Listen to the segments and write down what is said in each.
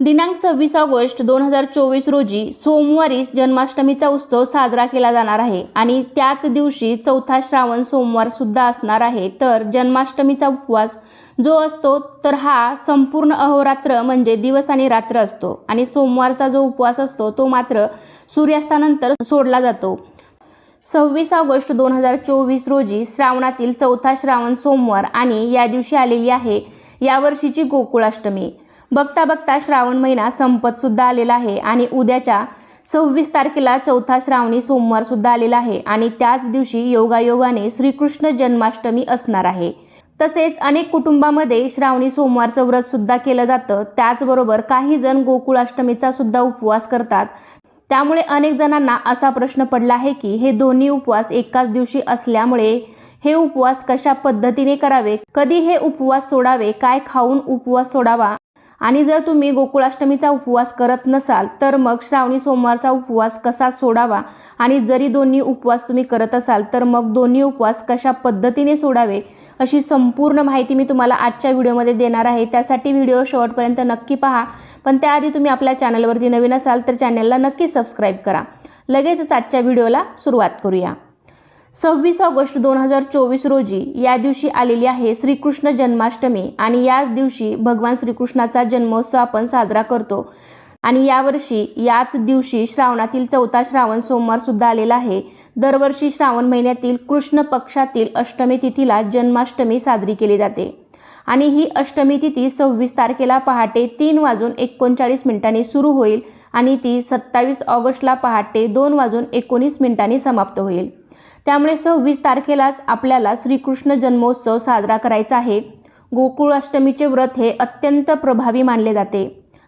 दिनांक सव्वीस ऑगस्ट दोन हजार चोवीस रोजी सोमवारी जन्माष्टमीचा उत्सव साजरा केला जाणार आहे आणि त्याच दिवशी चौथा श्रावण सोमवार सुद्धा असणार आहे. तर जन्माष्टमीचा उपवास जो असतो तर हा संपूर्ण अहोरात्र म्हणजे दिवस आणि रात्र असतो आणि सोमवारचा जो उपवास असतो तो मात्र सूर्यास्तानंतर सोडला जातो. सव्वीस ऑगस्ट दोन हजार चोवीस रोजी श्रावणातील चौथा श्रावण सोमवार आणि या दिवशी आलेली आहे यावर्षीची गोकुळाष्टमी. बघता बघता श्रावण महिना संपतसुद्धा आलेला आहे आणि उद्याच्या सव्वीस तारखेला चौथा श्रावणी सोमवारसुद्धा आलेला आहे आणि त्याच दिवशी योगायोगाने श्रीकृष्ण जन्माष्टमी असणार आहे. तसेच अनेक कुटुंबामध्ये श्रावणी सोमवारचं व्रतसुद्धा केलं जातं. त्याचबरोबर काही जण गोकुळाष्टमीचा सुद्धा उपवास करतात. त्यामुळे अनेक जणांना असा प्रश्न पडला आहे की हे दोन्ही उपवास एकाच दिवशी असल्यामुळे हे उपवास कशा पद्धतीने करावे? कधी हे उपवास सोडावे? काय खाऊन उपवास सोडावा? आणि जर तुम्ही गोकुळाष्टमीचा उपवास करत नसाल तर मग श्रावणी सोमवारचा उपवास कसा सोडावा? आणि जरी दोन्ही उपवास तुम्ही करत असाल तर मग दोन्ही उपवास कशा पद्धतीने सोडावे? अशी संपूर्ण माहिती मी तुम्हाला आजच्या व्हिडिओमध्ये देणार आहे. त्यासाठी व्हिडिओ शेवटपर्यंत नक्की पहा. पण त्याआधी तुम्ही आपल्या चॅनलवरती नवीन असाल तर चॅनलला नक्की सबस्क्राईब करा. लगेचच आजच्या व्हिडिओला सुरुवात करूया. सव्वीस ऑगस्ट दोन हजार चोवीस रोजी या दिवशी आलेली आहे श्रीकृष्ण जन्माष्टमी आणि याच दिवशी भगवान श्रीकृष्णाचा जन्मोत्सव आपण साजरा करतो. आणि यावर्षी याच दिवशी श्रावणातील चौथा श्रावण सोमवार सुद्धा आलेला आहे. दरवर्षी श्रावण महिन्यातील कृष्ण पक्षातील अष्टमी तिथीला जन्माष्टमी साजरी केली जाते. आणि ही अष्टमी तिथी सव्वीस तारखेला पहाटे तीन वाजून एकोणचाळीस मिनिटांनी सुरू होईल आणि ती सत्तावीस ऑगस्टला पहाटे दोन वाजून एकोणीस मिनिटांनी समाप्त होईल. त्यामुळे सव्वीस तारखेलाच आपल्याला श्रीकृष्ण जन्मोत्सव साजरा करायचा आहे. गोकुळ अष्टमीचे व्रत हे अत्यंत प्रभावी मानले जाते.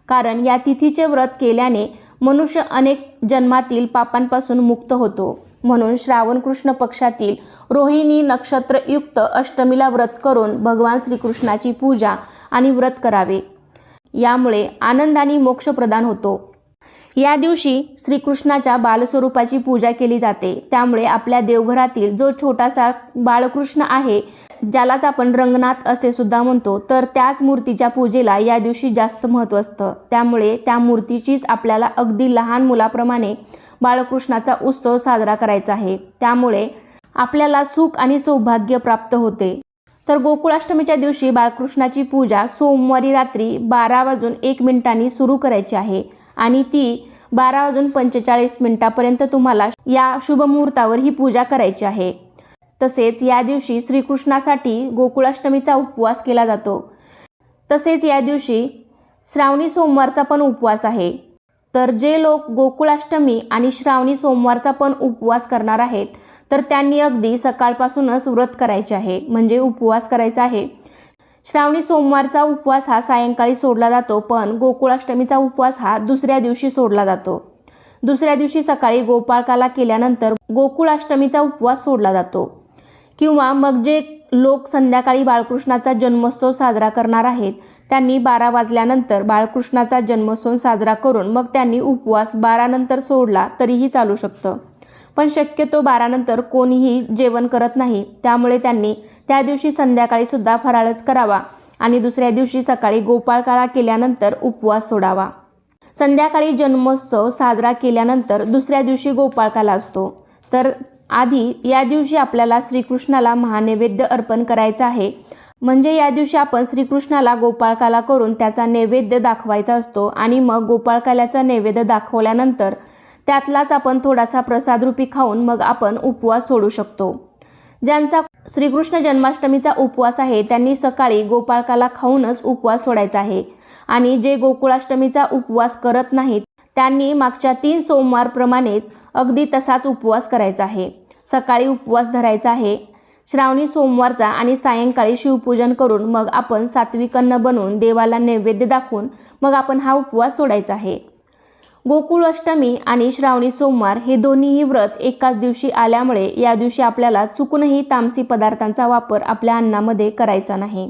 कारण या तिथीचे व्रत केल्याने मनुष्य अनेक जन्मातील पापांपासून मुक्त होतो. म्हणून श्रावण कृष्ण पक्षातील रोहिणी नक्षत्रयुक्त अष्टमीला व्रत करून भगवान श्रीकृष्णाची पूजा आणि व्रत करावे. यामुळे आनंद आणि मोक्ष प्रदान होतो. या दिवशी श्रीकृष्णाच्या बालस्वरूपाची पूजा केली जाते. त्यामुळे आपल्या देवघरातील जो छोटासा बाळकृष्ण आहे ज्यालाच आपण रंगनाथ असे सुद्धा म्हणतो तर त्याच मूर्तीच्या पूजेला या दिवशी जास्त महत्त्व असतं. त्यामुळे त्या मूर्तीचीच आपल्याला अगदी लहान मुलाप्रमाणे बाळकृष्णाचा उत्सव साजरा करायचा आहे. त्यामुळे आपल्याला सुख आणि सौभाग्य प्राप्त होते. तर गोकुळाष्टमीच्या दिवशी बाळकृष्णाची पूजा सोमवारी रात्री बारा वाजून एक मिनिटांनी सुरू करायची आहे. आणि ती बारा वाजून पंचेचाळीस मिनिटापर्यंत तुम्हाला या शुभमुहूर्तावर ही पूजा करायची आहे. तसेच या दिवशी श्रीकृष्णासाठी गोकुळाष्टमीचा उपवास केला जातो. तसेच या दिवशी श्रावणी सोमवारचा पण उपवास आहे. तर जे लोक गोकुळाष्टमी आणि श्रावणी सोमवारचा पण उपवास करणार आहेत तर त्यांनी अगदी सकाळपासूनच व्रत करायचे आहे. म्हणजे उपवास करायचा आहे. श्रावणी सोमवारचा उपवास हा सायंकाळी सोडला जातो पण गोकुळाष्टमीचा उपवास हा दुसऱ्या दिवशी सोडला जातो. दुसऱ्या दिवशी सकाळी गोपाळकाला केल्यानंतर गोकुळाष्टमीचा उपवास सोडला जातो. किंवा मग जे लोक संध्याकाळी बाळकृष्णाचा जन्मोत्सव साजरा करणार आहेत त्यांनी बारा वाजल्यानंतर बाळकृष्णाचा जन्मोत्सव साजरा करून मग त्यांनी उपवास बारानंतर सोडला तरीही चालू शकतं. पण शक्यतो बारानंतर कोणीही जेवण करत नाही. त्यामुळे त्यांनी त्या दिवशी संध्याकाळीसुद्धा फराळच करावा आणि दुसऱ्या दिवशी सकाळी गोपाळकाला केल्यानंतर उपवास सोडावा. संध्याकाळी जन्मोत्सव साजरा केल्यानंतर दुसऱ्या दिवशी गोपाळकाला असतो. तर आधी या दिवशी आपल्याला श्रीकृष्णाला महानैवेद्य अर्पण करायचा आहे. म्हणजे या दिवशी आपण श्रीकृष्णाला गोपाळकाला करून त्याचा नैवेद्य दाखवायचा असतो आणि मग गोपाळकाल्याचा नैवेद्य दाखवल्यानंतर त्यातलाच आपण थोडासा प्रसादरूपी खाऊन मग आपण उपवास सोडू शकतो. ज्यांचा श्रीकृष्ण जन्माष्टमीचा उपवास आहे त्यांनी सकाळी गोपाळकाला खाऊनच उपवास सोडायचा आहे. आणि जे गोकुळाष्टमीचा उपवास करत नाहीत त्यांनी मागच्या तीन सोमवारप्रमाणेच अगदी तसाच उपवास करायचा आहे. सकाळी उपवास धरायचा आहे. श्रावणी सोमवारचा आणि सायंकाळी शिवपूजन करून मग आपण सात्विक अन्न बनवून देवाला नैवेद्य दाखवून मग आपण हा उपवास सोडायचा आहे. गोकुळ अष्टमी आणि श्रावणी सोमवार हे दोन्हीही व्रत एकाच दिवशी आल्यामुळे या दिवशी आपल्याला चुकूनही तामसी पदार्थांचा वापर आपल्या अन्नामध्ये करायचा नाही.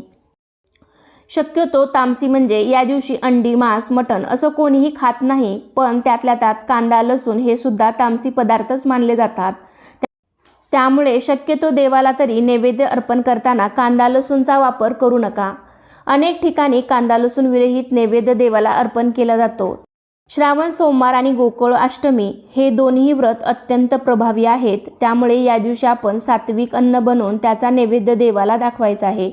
शक्यतो तामसी म्हणजे या दिवशी अंडी मांस मटण असं कोणीही खात नाही पण त्यातल्या त्यात कांदा लसूण हे सुद्धा तामसी पदार्थच मानले जातात. त्यामुळे शक्यतो देवाला तरी नैवेद्य अर्पण करताना कांदा लसूणचा वापर करू नका. अनेक ठिकाणी कांदा लसूण विरहित नैवेद्य देवाला अर्पण केला जातो. श्रावण सोमवार आणि गोकुळ अष्टमी हे दोन्ही व्रत अत्यंत प्रभावी आहेत. त्यामुळे या दिवशी आपण सात्विक अन्न बनवून त्याचा नैवेद्य देवाला दाखवायचा आहे.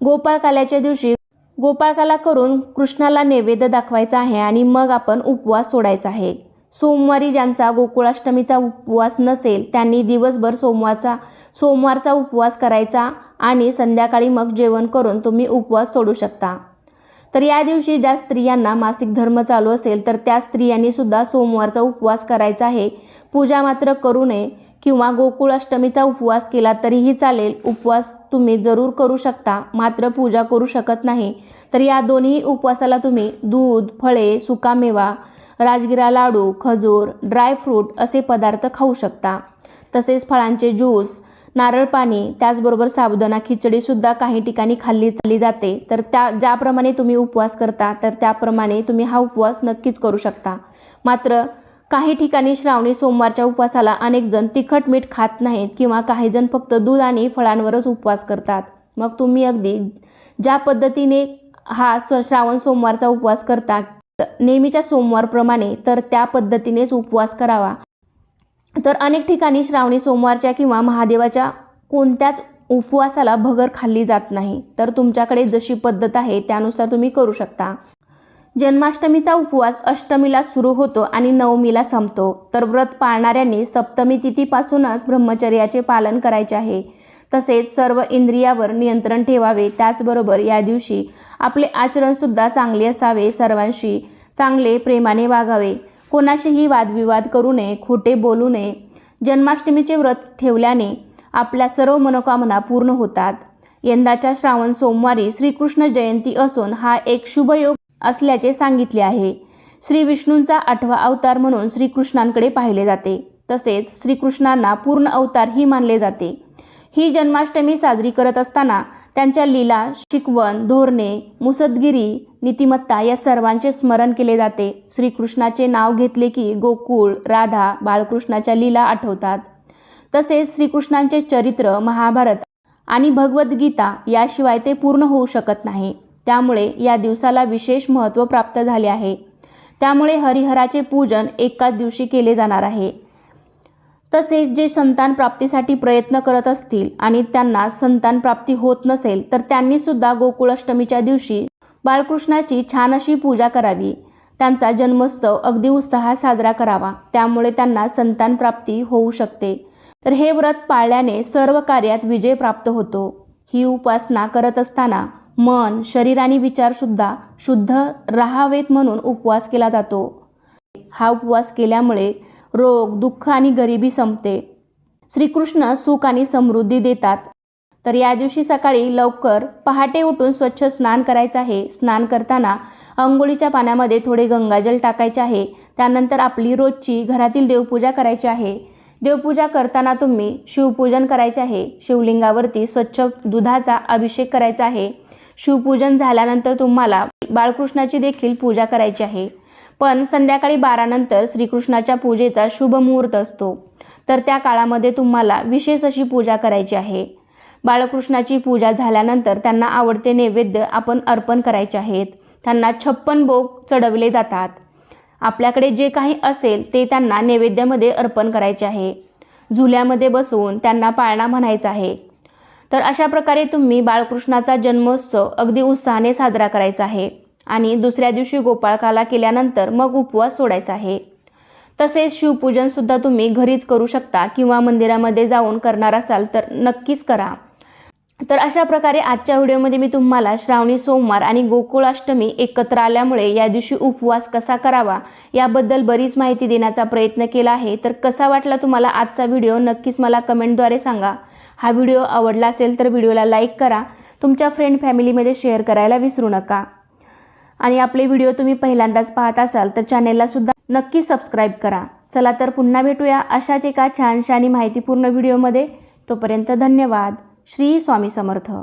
गोपाळकाल्याच्या दिवशी गोपाळकाला करून कृष्णाला नैवेद्य दाखवायचा आहे आणि मग आपण उपवास सोडायचा आहे. सोमवारी ज्यांचा गोकुळाष्टमीचा उपवास नसेल त्यांनी दिवसभर सोमवारचा सोमवारचा उपवास करायचा आणि संध्याकाळी मग जेवण करून तुम्ही उपवास सोडू शकता. तर या दिवशी ज्या स्त्रियांना मासिक धर्म चालू असेल तर त्या स्त्रियांनी सुद्धा सोमवारचा उपवास करायचा आहे. पूजा मात्र करू नये किंवा गोकुळ अष्टमीचा उपवास केला तरीही चालेल. उपवास तुम्ही जरूर करू शकता मात्र पूजा करू शकत नाही. तर या दोन्ही उपवासाला तुम्ही दूध फळे सुकामेवा राजगिरा लाडू खजूर ड्रायफ्रूट असे पदार्थ खाऊ शकता. तसेच फळांचे ज्यूस नारळ पाणी त्याचबरोबर साबुदाणा खिचडीसुद्धा काही ठिकाणी खाल्ली चालली जाते. तर त्या ज्याप्रमाणे तुम्ही उपवास करता तर त्याप्रमाणे तुम्ही हा उपवास नक्कीच करू शकता. मात्र काही ठिकाणी श्रावणी सोमवारच्या उपवासाला अनेक जण तिखट मीठ खात नाहीत किंवा काही जण फक्त दूध आणि फळांवरच उपवास करतात. मग तुम्ही अगदी ज्या पद्धतीने हा स्व श्रावण सोमवारचा उपवास करता नेहमीच्या सोमवारप्रमाणे तर त्या पद्धतीनेच उपवास करावा. तर अनेक ठिकाणी श्रावणी सोमवारच्या किंवा महादेवाच्या कोणत्याच उपवासाला भगर खाल्ली जात नाही. तर तुमच्याकडे जशी पद्धत आहे त्यानुसार तुम्ही करू शकता. जन्माष्टमीचा उपवास अष्टमीला सुरू होतो आणि नवमीला संपतो. तर व्रत पाळणाऱ्यांनी सप्तमी तिथीपासूनच ब्रह्मचर्याचे पालन करायचे आहे. तसेच सर्व इंद्रियावर नियंत्रण ठेवावे. त्याचबरोबर या दिवशी आपले आचरणसुद्धा चांगले असावे. सर्वांशी चांगले प्रेमाने वागावे. कोणाशीही वादविवाद करू नये खोटे बोलू नये. जन्माष्टमीचे व्रत ठेवल्याने आपल्या सर्व मनोकामना पूर्ण होतात. यंदाच्या श्रावण सोमवारी श्रीकृष्ण जयंती असून हा एक शुभयोग असल्याचे सांगितले आहे. श्री विष्णूंचा आठवा अवतार म्हणून श्रीकृष्णांकडे पाहिले जाते. तसेच श्रीकृष्णांना पूर्ण अवतार ही मानले जाते. ही जन्माष्टमी साजरी करत असताना त्यांच्या लीला शिकवण धोरणे मुसदगिरी नीतिमत्ता या सर्वांचे स्मरण केले जाते. श्रीकृष्णाचे नाव घेतले की गोकुळ राधा बाळकृष्णाच्या लीला आठवतात. तसेच श्रीकृष्णांचे चरित्र महाभारत आणि भगवद्गीता याशिवाय ते पूर्ण होऊ शकत नाही. त्यामुळे या दिवसाला विशेष महत्त्व प्राप्त झाले आहे. त्यामुळे हरिहराचे पूजन एकाच दिवशी केले जाणार आहे. तसेच जे संतान प्राप्तीसाठी प्रयत्न करत असतील आणि त्यांना संतान प्राप्ती होत नसेल तर त्यांनी सुद्धा गोकुळाष्टमीच्या दिवशी बाळकृष्णाची छान अशी पूजा करावी. त्यांचा जन्मोत्सव अगदी उत्साहात साजरा करावा. त्यामुळे त्यांना संतान प्राप्ती होऊ शकते. तर हे व्रत पाळल्याने सर्व कार्यात विजय प्राप्त होतो. ही उपासना करत असताना मन शरीर आणि विचारसुद्धा शुद्ध राहावेत म्हणून उपवास केला जातो. हा उपवास केल्यामुळे रोग दुःख आणि गरिबी संपते. श्रीकृष्ण सुख आणि समृद्धी देतात. तर या दिवशी सकाळी लवकर पहाटे उठून स्वच्छ स्नान करायचं आहे. स्नान करताना अंघोळीच्या पाण्यामध्ये थोडे गंगाजल टाकायचे आहे. त्यानंतर आपली रोजची घरातील देवपूजा करायची आहे. देवपूजा करताना तुम्ही शिवपूजन करायचे आहे. शिवलिंगावरती स्वच्छ दुधाचा अभिषेक करायचा आहे. शिवपूजन झाल्यानंतर तुम्हाला बाळकृष्णाची देखील पूजा करायची आहे. पण संध्याकाळी बारानंतर श्रीकृष्णाच्या पूजेचा शुभ मुहूर्त असतो. तर त्या काळामध्ये तुम्हाला विशेष अशी पूजा करायची आहे. बाळकृष्णाची पूजा झाल्यानंतर त्यांना आवडते नैवेद्य आपण अर्पण करायचे आहेत. त्यांना छप्पन भोग चढवले जातात. आपल्याकडे जे काही असेल ते त्यांना नैवेद्यामध्ये अर्पण करायचे आहे. झुल्यामध्ये बसवून त्यांना पाळणा म्हणायचा आहे. तर अशा प्रकारे तुम्ही बाळकृष्णाचा जन्मोत्सव अगदी उत्साहाने साजरा करायचा आहे. आणि दुसऱ्या दिवशी गोपाळकाला केल्यानंतर मग उपवास सोडायचा आहे. तसेच शिवपूजनसुद्धा तुम्ही घरीच करू शकता किंवा मंदिरामध्ये जाऊन करणार असाल तर नक्कीच करा. तर अशा प्रकारे आजच्या व्हिडिओमध्ये मी तुम्हाला श्रावणी सोमवार आणि गोकुळाष्टमी एकत्र आल्यामुळे या दिवशी उपवास कसा करावा याबद्दल बरीच माहिती देण्याचा प्रयत्न केला आहे. तर कसा वाटला तुम्हाला आजचा व्हिडिओ नक्कीच मला कमेंटद्वारे सांगा. हा व्हिडिओ आवडला असेल तर व्हिडिओला लाईक करा. तुमच्या फ्रेंड फॅमिलीमध्ये शेअर करायला विसरू नका. आणि आपले व्हिडिओ तुम्ही पहिल्यांदाच पाहत असाल तर चॅनेलला सुद्धा नक्की सबस्क्राईब करा. चला तर पुन्हा भेटूया अशाच एका छानशा आणि माहितीपूर्ण व्हिडिओमध्ये. तोपर्यंत धन्यवाद. श्री स्वामी समर्थ.